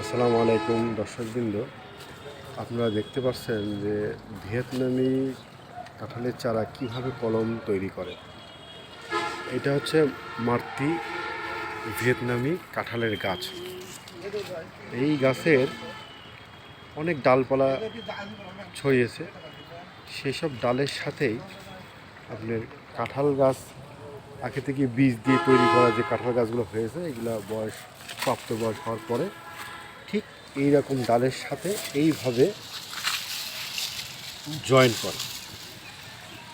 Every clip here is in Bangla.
আসসালামু আলাইকুম দর্শকবৃন্দ। আপনারা দেখতে পাচ্ছেন যে ভিয়েতনামি কাঁঠালের চারা কীভাবে কলম তৈরি করে। এটা হচ্ছে মার্তি ভিয়েতনামি কাঁঠালের গাছ। এই গাছের অনেক ডালপালা ছড়িয়েছে। সেসব ডালের সাথেই আপনার কাঁঠাল গাছ, আগে থেকে বীজ দিয়ে তৈরি করা যে কাঁঠাল গাছগুলো হয়েছে, এগুলো বয়স প্রাপ্ত বয়স হওয়ার পরে ঠিক এই রকম ডালের সাথে এইভাবে জয়েন করে।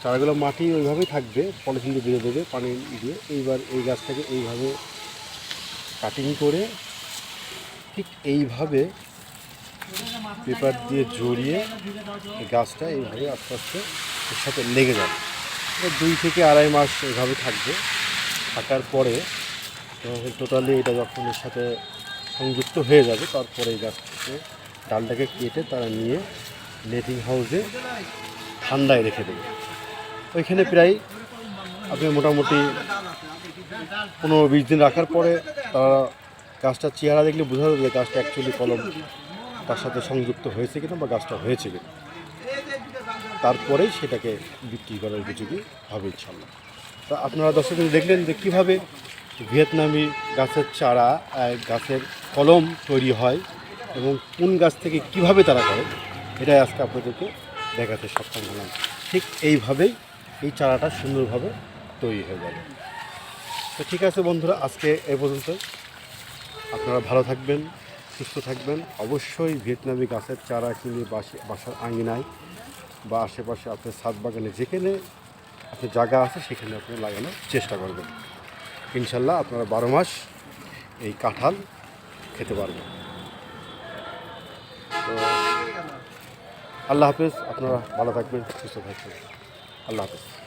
চারাগুলো মাটি ওইভাবেই থাকবে, পলিথিন দিয়ে বেঁধে দেবে, পানি দিয়ে। এইবার এই গাছটাকে এইভাবে কাটিং করে ঠিক এইভাবে পেপার দিয়ে জড়িয়ে গাছটা এইভাবে আস্তে আস্তে এর সাথে লেগে যাবে। দুই থেকে আড়াই মাস এভাবে থাকবে। থাকার পরে টোটালি এটা যখন এর সাথে সংযুক্ত হয়ে যাবে। তারপরে এই গাছ থেকে ডালটাকে কেটে তারা নিয়ে নেটিং হাউসে ঠান্ডায় রেখে দেবে। ওইখানে প্রায় আপনি মোটামুটি পনেরো বিশ দিন রাখার পরে তারা গাছটার চেহারা দেখলে বোঝা যাবে যে গাছটা অ্যাকচুয়ালি কলম তার সাথে সংযুক্ত হয়েছে কিনা বা গাছটা হয়েছে কিনা। তারপরেই সেটাকে বিক্রি করার উপযোগী হবে ইনশাল্লাহ তা আপনারা দর্শক দেখলেন যে কীভাবে ভিয়েতনামি গাছের চারা গাছের কলম তৈরি হয় এবং কোন গাছ থেকে কীভাবে তারা করে, এটাই আজকে আপনাদেরকে দেখাতে সক্ষম হলাম। ঠিক এইভাবেই এই চারাটা সুন্দরভাবে তৈরি হয়ে যাবে। তো ঠিক আছে বন্ধুরা, আজকে এ পর্যন্ত। আপনারা ভালো থাকবেন, সুস্থ থাকবেন। অবশ্যই ভিয়েতনামি গাছের চারা কিনে বাসি- বাসার আঙিনায় বা আশেপাশে আপনার ছাদ বাগানে যেখানে আপনার জায়গা আছে, সেখানে আপনি লাগানোর চেষ্টা করবেন। ইনশাল্লাহ আপনারা বারো মাস এই কাঁঠাল খেতে পারবেন। তো আল্লাহ হাফেজ, আপনারা ভালো থাকবেন, সুস্থ থাকবেন। আল্লাহ হাফেজ।